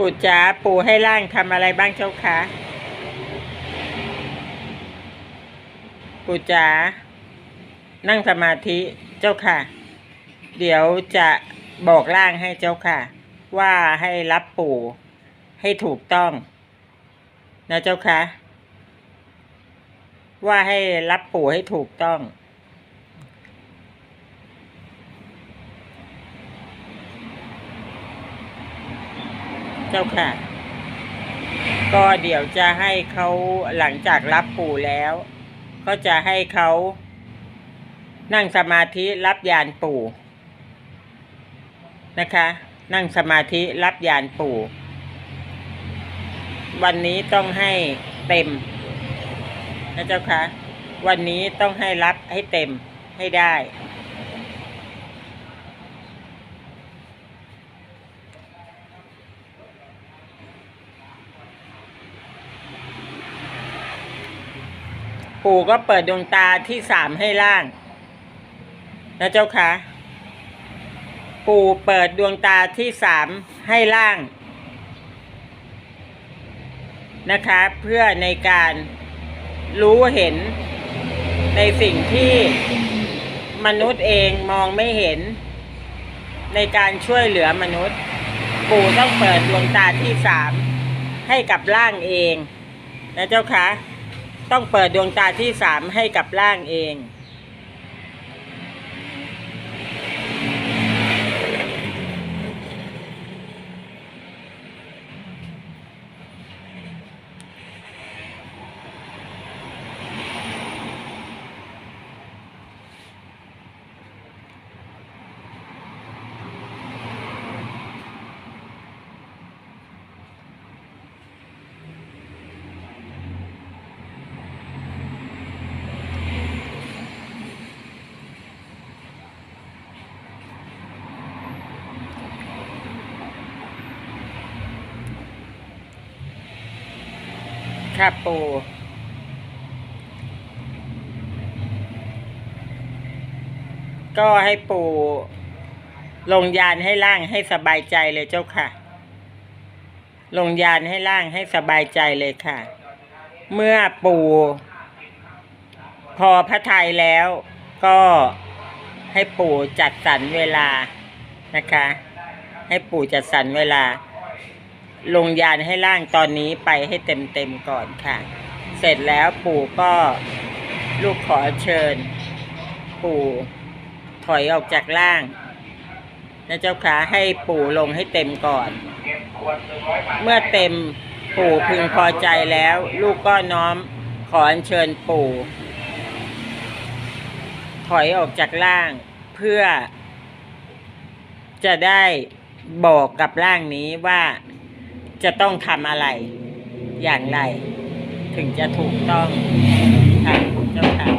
ปู่จ๋าปู่ให้ร่างทำอะไรบ้างเจ้าคะปู่จ๋านั่งสมาธิเจ้าค่ะ เดี๋ยวจะบอกร่างให้เจ้าค่ะ ว่าให้รับปู่ให้ถูกต้อง นะเจ้าค่ะ ว่าให้รับปู่ให้ถูกต้อง จ้าค่ะ ก็เดี๋ยวจะให้เขาหลังจากรับปู่แล้ว ก็จะให้เขานั่งสมาธิรับยานปู่นะคะ นั่งสมาธิรับยานปู่ วันนี้ต้องให้เต็มนะเจ้าค่ะ วันนี้ต้องให้รับให้เต็มให้ได้ ปู่ก็เปิดดวงตาที่สามให้ล่างนะเจ้าค่ะปู่เปิดดวงตาที่สามให้ล่าง นะคะ เพื่อในการรู้เห็นในสิ่งที่มนุษย์เองมองไม่เห็น ในการช่วยเหลือมนุษย์ ปู่ต้องเปิดดวงตาที่สามให้กับร่างเองนะเจ้าคะ ต้องเปิดดวงตาที่สามให้กับร่างเอง ครับปูก็ให้ปูลงยานให้ล่างให้สบายใจเลยเจ้าค่ะ ลงยานให้ล่างให้สบายใจเลยค่ะ เมื่อปูพอพระทัยแล้วก็ให้ปู่จัดสรรเวลานะคะ ให้ปู่จัดสรรเวลา ลงยานให้ล่างตอนนี้ไปให้เต็มเต็มก่อนค่ะ เสร็จแล้วปู่ก็ลูกขอเชิญ ปู่ถอยออกจากล่างนะเจ้าค่ะให้ปู่ลงให้เต็มก่อน เมื่อเต็มปู่พึงพอใจแล้ว ลูกก็น้อมขออัญเชิญปู่ ถอยออกจากล่างเพื่อ จะได้บอกกับร่างนี้ว่า จะต้องทำอะไรอย่างไร ถึงจะถูกต้องค่ะเจ้าค่ะ